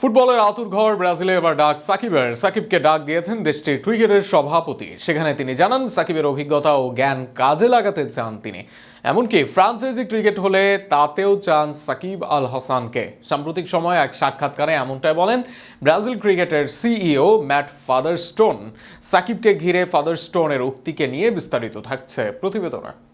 ফুটবলের আতুর ঘর ব্রাজিলে এবার ডাক সাকিবের। সাকিবকে ডাক দিয়েছেন দেশটির ক্রিকেটের সভাপতি। সেখানে তিনি জানান, সাকিবের অভিজ্ঞতা ও জ্ঞান কাজে লাগাতে চান তিনি। এমনকি ফ্রান্সাইজি ক্রিকেট হলে তাতেও চান সাকিব আল হাসানকে। সাম্প্রতিক সময়ে এক সাক্ষাৎকারে এমনটাই বলেন, ব্রাজিল ক্রিকেটের সিইও ম্যাট ফাদারস্টোন, সাকিবকে ঘিরে ফাদারস্টোনের উক্তিকে নিয়ে বিস্তারিত থাকছে প্রতিবেদনে।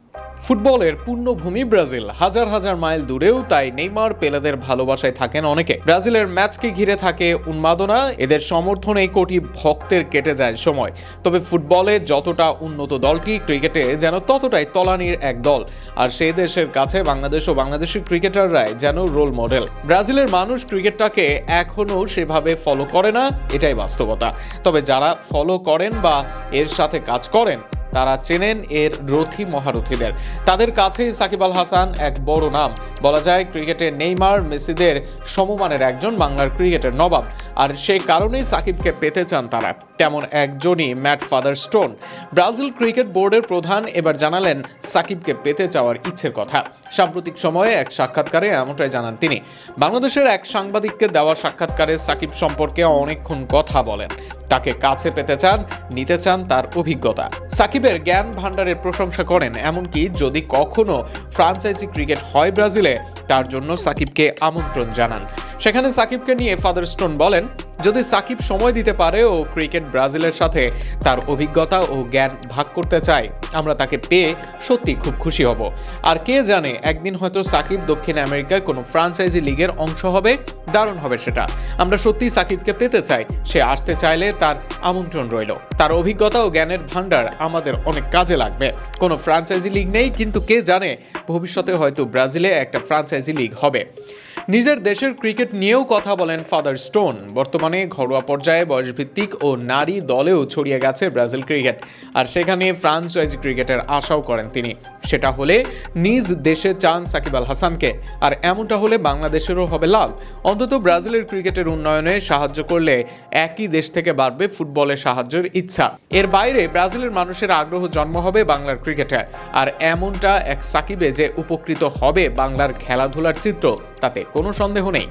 ফুটবলের পূর্ণভূমি ব্রাজিল। হাজার হাজার মাইল দূরেও তাই নেইমার পেলেদের ভালোবাসায় থাকেন অনেকে। ব্রাজিলের ম্যাচকে ঘিরে থাকে উন্মাদনা, এদের সমর্থনে কোটি ভক্তের কেটে যায় সময়। তবে ফুটবলে যতটা উন্নত দলটি, ক্রিকেটে যেন ততটাই তলানির এক দল। আর সে দেশের কাছে বাংলাদেশ ও বাংলাদেশি ক্রিকেটাররাই যেন রোল মডেল। ব্রাজিলের মানুষ ক্রিকেটটাকে এখনও সেভাবে ফলো করে না, এটাই বাস্তবতা। তবে যারা ফলো করেন বা এর সাথে কাজ করেন তারা চেনেন এর রথী মহারথীদের। তাদের কাছেই সাকিব আল হাসান এক বড় নাম। বলা যায়, ক্রিকেটে নেইমার, মেসিদের সমমানের একজন বাংলার ক্রিকেটের নবাব। আর সেই কারণেই সাকিবকে পেতে চান তারা। তেমন একজনই Matt Father Stone Brazil cricket বোর্ডের প্রধান এবার জানালেন, সাকিবকে পেতে চাওয়ার ইচ্ছের কথা। সাম্প্রতিক সময়ে এক সাক্ষাৎকারে এমনটাই জানান তিনি। বাংলাদেশের এক সাংবাদিককে দেওয়া সাক্ষাৎকারে সাকিব সম্পর্কে অনেকক্ষণ কথা বলেন। তাকে কাছে পেতে চান, নিতে চান তার অভিজ্ঞতা। সাকিবের জ্ঞান ভান্ডারের প্রশংসা করেন, এমনকি যদি কখনো ফ্রাঞ্চাইজি ক্রিকেট হয় ব্রাজিলে, তার জন্য সাকিবকে আমন্ত্রণ জানান। সেখানে সাকিবকে নিয়ে ফাদার স্টোন বলেন, যদি সাকিব সময় দিতে পারে ও ক্রিকেট ব্রাজিলের সাথে তার অভিজ্ঞতা ও জ্ঞান ভাগ করতে চায়, আমরা তাকে পেয়ে সত্যি খুব খুশি হব। আর কে জানে, একদিন হয়তো সাকিব দক্ষিণ আমেরিকায় কোনো ফ্রাঞ্চাইজি লিগের অংশ হবে, দারুণ হবে সেটা। আমরা সত্যি সাকিবকে পেতে চাই, সে আসতে চাইলে তার আমন্ত্রণ রইল। তার অভিজ্ঞতা ও জ্ঞানের ভাণ্ডার আমাদের অনেক কাজে লাগবে। কোনো ফ্রাঞ্চাইজি লিগ নেই, কিন্তু কে জানে, ভবিষ্যতে হয়তো ব্রাজিলে একটা ফ্রাঞ্চাইজি লিগ হবে। নিজের দেশের ক্রিকেট নিয়েও কথা বলেন ফাদার স্টোন। বর্তমানে ঘরোয়া পর্যায়ে বয়সভিত্তিক ও নারী দলেও ছড়িয়ে গেছে ব্রাজিল ক্রিকেট। আর সেখানে ফ্রাঞ্চাইজি ক্রিকেটের আশাও করেন তিনি। সেটা হলে নিজ দেশে চান সাকিব আল হাসানকে। আর এমনটা হলে বাংলাদেশেরও হবে লাভ। অন্তত ব্রাজিলের ক্রিকেটের উন্নয়নে সাহায্য করলে একই দেশ থেকে বাড়বে ফুটবলে সাহায্যের ইচ্ছা। এর বাইরে ব্রাজিলের মানুষের আগ্রহ জন্ম হবে বাংলার ক্রিকেটে। আর এমনটা এক সাকিবে যে উপকৃত হবে বাংলার খেলাধুলার চিত্র তাতে। কোনো সন্দেহ নেই।